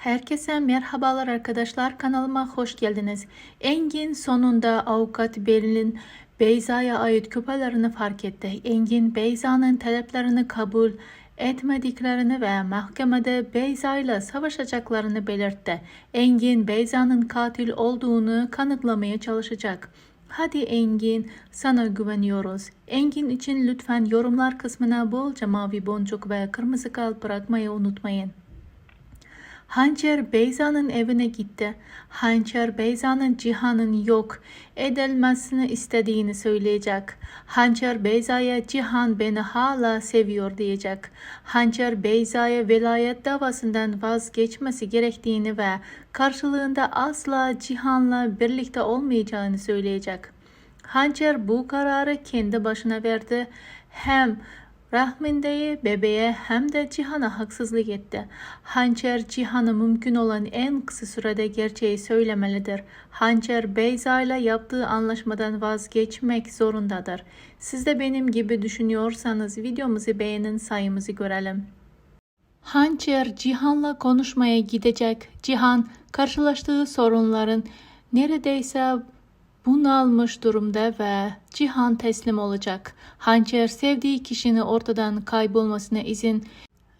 Herkese merhabalar arkadaşlar kanalıma hoş geldiniz. Engin sonunda avukat Berlin Beyza'ya ait küpelerini fark etti. Engin Beyza'nın taleplerini kabul etmediklerini ve mahkemede Beyza ile savaşacaklarını belirtti. Engin Beyza'nın katil olduğunu kanıtlamaya çalışacak. Hadi Engin, sana güveniyoruz. Engin için lütfen yorumlar kısmına bolca mavi boncuk ve kırmızı kalp bırakmayı unutmayın. Hançer Beyza'nın evine gitti. Hançer Beyza'nın Cihan'ın yok edilmesini istediğini söyleyecek. Hançer Beyza'ya Cihan beni hala seviyor diyecek. Hançer Beyza'ya velayet davasından vazgeçmesi gerektiğini ve karşılığında asla Cihan'la birlikte olmayacağını söyleyecek. Hançer bu kararı kendi başına verdi. Hem Rahminde'ye, bebeğe hem de Cihan'a haksızlık etti. Hançer Cihan'a mümkün olan en kısa sürede gerçeği söylemelidir. Hançer Beyza ile yaptığı anlaşmadan vazgeçmek zorundadır. Siz de benim gibi düşünüyorsanız videomuzu beğenin sayımızı görelim. Hançer Cihan'la konuşmaya gidecek. Cihan karşılaştığı sorunların neredeyse bunalmış durumda ve Cihan teslim olacak. Hançer sevdiği kişinin ortadan kaybolmasına izin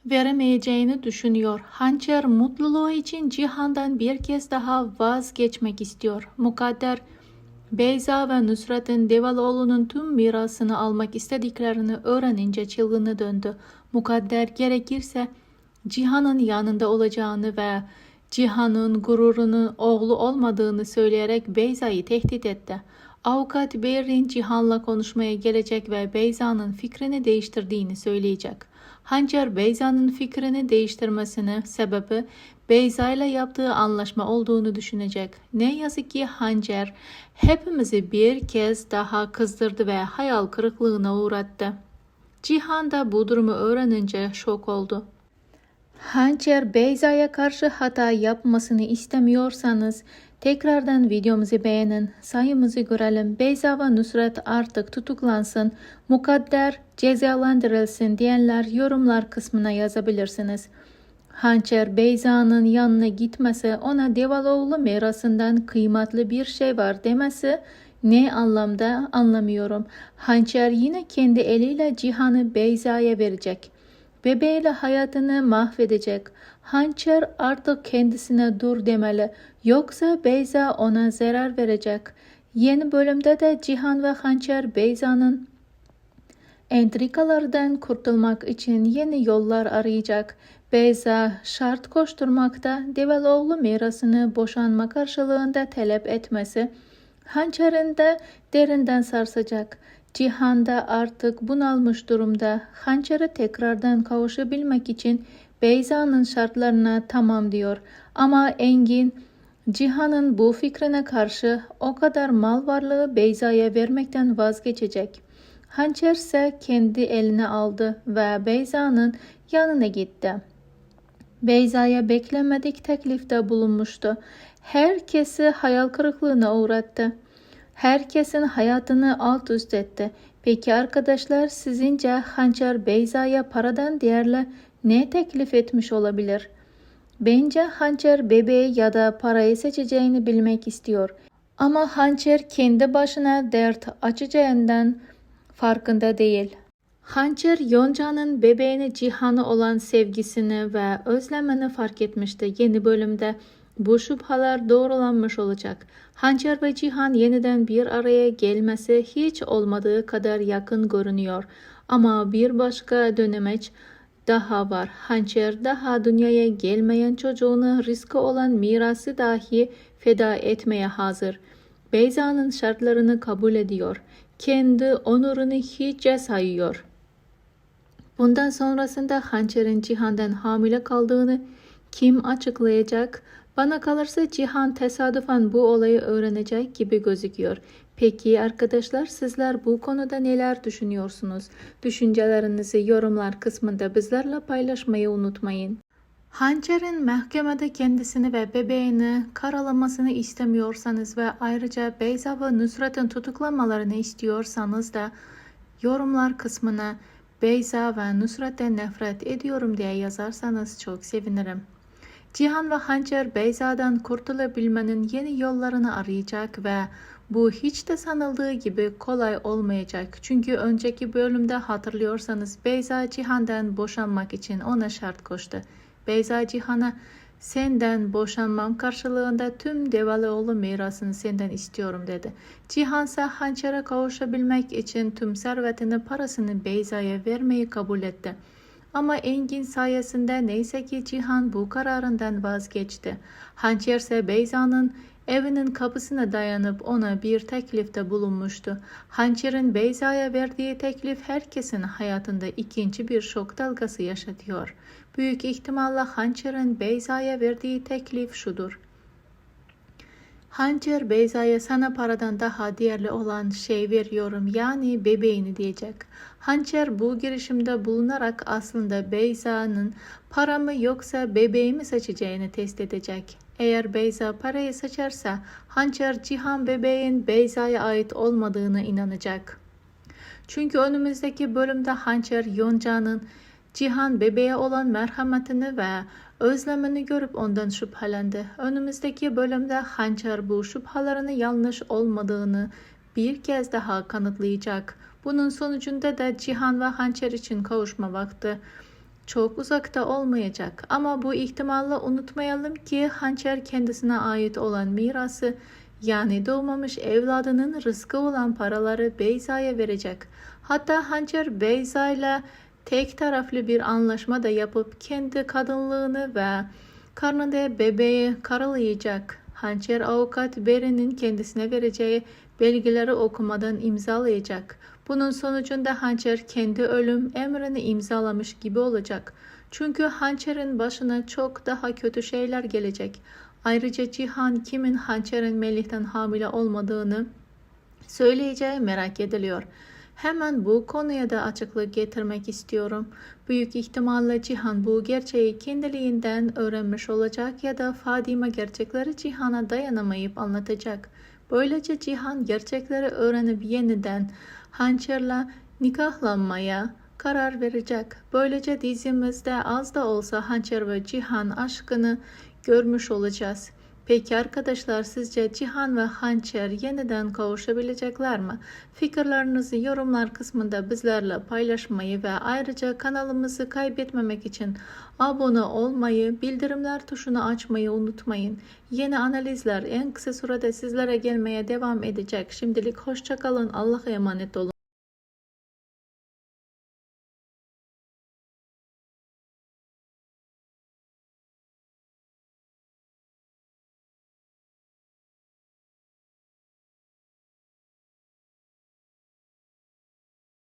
veremeyeceğini düşünüyor. Hançer mutluluğu için Cihan'dan bir kez daha vazgeçmek istiyor. Mukadder Beyza ve Nusret'in Devaloğlu'nun tüm mirasını almak istediklerini öğrenince çılgına döndü. Mukadder gerekirse Cihan'ın yanında olacağını ve Cihan'ın gururunun oğlu olmadığını söyleyerek Beyza'yı tehdit etti. Avukat Berrin Cihan'la konuşmaya gelecek ve Beyza'nın fikrini değiştirdiğini söyleyecek. Hançer Beyza'nın fikrini değiştirmesine sebebi Beyza ile yaptığı anlaşma olduğunu düşünecek. Ne yazık ki Hançer hepimizi bir kez daha kızdırdı ve hayal kırıklığına uğrattı. Cihan da bu durumu öğrenince şok oldu. Hançer Beyza'ya karşı hata yapmasını istemiyorsanız tekrardan videomuzu beğenin. Sayımızı görelim. Beyza ve Nusret artık tutuklansın. Mukadder cezalandırılsın diyenler yorumlar kısmına yazabilirsiniz. Hançer Beyza'nın yanına gitmesi ona Devaloğlu mirasından kıymetli bir şey var demesi ne anlamda anlamıyorum. Hançer yine kendi eliyle Cihan'ı Beyza'ya verecek. Bebeğiyle hayatını mahvedecek. Hançer artık kendisine dur demeli. Yoksa Beyza ona zarar verecek. Yeni bölümde de Cihan ve Hançer Beyza'nın entrikalardan kurtulmak için yeni yollar arayacak. Beyza şart koşturmakta Devaloğlu mirasını boşanma karşılığında talep etmesi Hançer'in de derinden sarsacak. Cihan da artık bunalmış durumda. Hançer'e tekrardan kavuşabilmek için Beyza'nın şartlarına tamam diyor. Ama Engin Cihan'ın bu fikrine karşı o kadar mal varlığı Beyza'ya vermekten vazgeçecek. Hançer ise kendi eline aldı ve Beyza'nın yanına gitti. Beyza'ya beklemedik teklifte bulunmuştu. Herkesi hayal kırıklığına uğrattı. Herkesin hayatını alt üst etti. Peki arkadaşlar sizince Hançer Beyza'ya paradan değerli ne teklif etmiş olabilir? Bence Hançer bebeği ya da parayı seçeceğini bilmek istiyor. Ama Hançer kendi başına dert açacağından farkında değil. Hançer Yonca'nın bebeğine Cihan'a olan sevgisini ve özlemini fark etmişti yeni bölümde. Bu şüpheler doğrulanmış olacak. Hançer ve Cihan yeniden bir araya gelmesi hiç olmadığı kadar yakın görünüyor. Ama bir başka dönemeç daha var. Hançer daha dünyaya gelmeyen çocuğuna riski olan mirası dahi feda etmeye hazır. Beyza'nın şartlarını kabul ediyor. Kendi onurunu hiçe sayıyor. Bundan sonrasında Hançer'in Cihan'dan hamile kaldığını kim açıklayacak? Bana kalırsa Cihan tesadüfen bu olayı öğrenecek gibi gözüküyor. Peki arkadaşlar sizler bu konuda neler düşünüyorsunuz? Düşüncelerinizi yorumlar kısmında bizlerle paylaşmayı unutmayın. Hançer'in mahkemede kendisini ve bebeğini karalamasını istemiyorsanız ve ayrıca Beyza ve Nusret'in tutuklamalarını istiyorsanız da yorumlar kısmına Beyza ve Nusret'ten nefret ediyorum diye yazarsanız çok sevinirim. Cihan ve Hançer Beyza'dan kurtulabilmenin yeni yollarını arayacak ve bu hiç de sanıldığı gibi kolay olmayacak. Çünkü önceki bölümde hatırlıyorsanız Beyza Cihan'dan boşanmak için ona şart koştu. Beyza Cihan'a senden boşanmam karşılığında tüm Devaloğlu mirasını senden istiyorum dedi. Cihan ise Hançer'e kavuşabilmek için tüm servetini parasını Beyza'ya vermeyi kabul etti. Ama Engin sayesinde neyse ki Cihan bu kararından vazgeçti. Hançer ise Beyza'nın evinin kapısına dayanıp ona bir teklifte bulunmuştu. Hançer'in Beyza'ya verdiği teklif herkesin hayatında ikinci bir şok dalgası yaşatıyor. Büyük ihtimalle Hançer'in Beyza'ya verdiği teklif şudur. Hançer Beyza'ya sana paradan daha değerli olan şey veriyorum yani bebeğini diyecek. Hançer bu girişimde bulunarak aslında Beyza'nın para mı yoksa bebeği mi seçeceğini test edecek. Eğer Beyza parayı seçerse Hançer Cihan bebeğin Beyza'ya ait olmadığını inanacak. Çünkü önümüzdeki bölümde Hançer Yonca'nın Cihan bebeğe olan merhametini ve özlemini görüp ondan şüphelendi. Önümüzdeki bölümde Hançer bu şüphelerinin yanlış olmadığını bir kez daha kanıtlayacak. Bunun sonucunda da Cihan ve Hançer için kavuşma vakti çok uzakta olmayacak. Ama bu ihtimalle unutmayalım ki Hançer kendisine ait olan mirası yani doğmamış evladının rızkı olan paraları Beyza'ya verecek. Hatta Hançer Beyza ile tek taraflı bir anlaşma da yapıp kendi kadınlığını ve karnında bebeği karalayacak. Hançer avukat Beri'nin kendisine vereceği belgeleri okumadan imzalayacak. Bunun sonucunda Hançer kendi ölüm emrini imzalamış gibi olacak. Çünkü Hançer'in başına çok daha kötü şeyler gelecek. Ayrıca Cihan kimin Hançer'in Melih'ten hamile olmadığını söyleyeceği merak ediliyor. Hemen bu konuya da açıklık getirmek istiyorum. Büyük ihtimalle Cihan bu gerçeği kendiliğinden öğrenmiş olacak ya da Fadime gerçekleri Cihan'a dayanamayıp anlatacak. Böylece Cihan gerçekleri öğrenip yeniden Hançer'le nikahlanmaya karar verecek. Böylece dizimizde az da olsa Hançer ve Cihan aşkını görmüş olacağız. Peki arkadaşlar sizce Cihan ve Hançer yeniden kavuşabilecekler mi? Fikirlerinizi yorumlar kısmında bizlerle paylaşmayı ve ayrıca kanalımızı kaybetmemek için abone olmayı, bildirimler tuşunu açmayı unutmayın. Yeni analizler en kısa sürede sizlere gelmeye devam edecek. Şimdilik hoşçakalın. Allah'a emanet olun.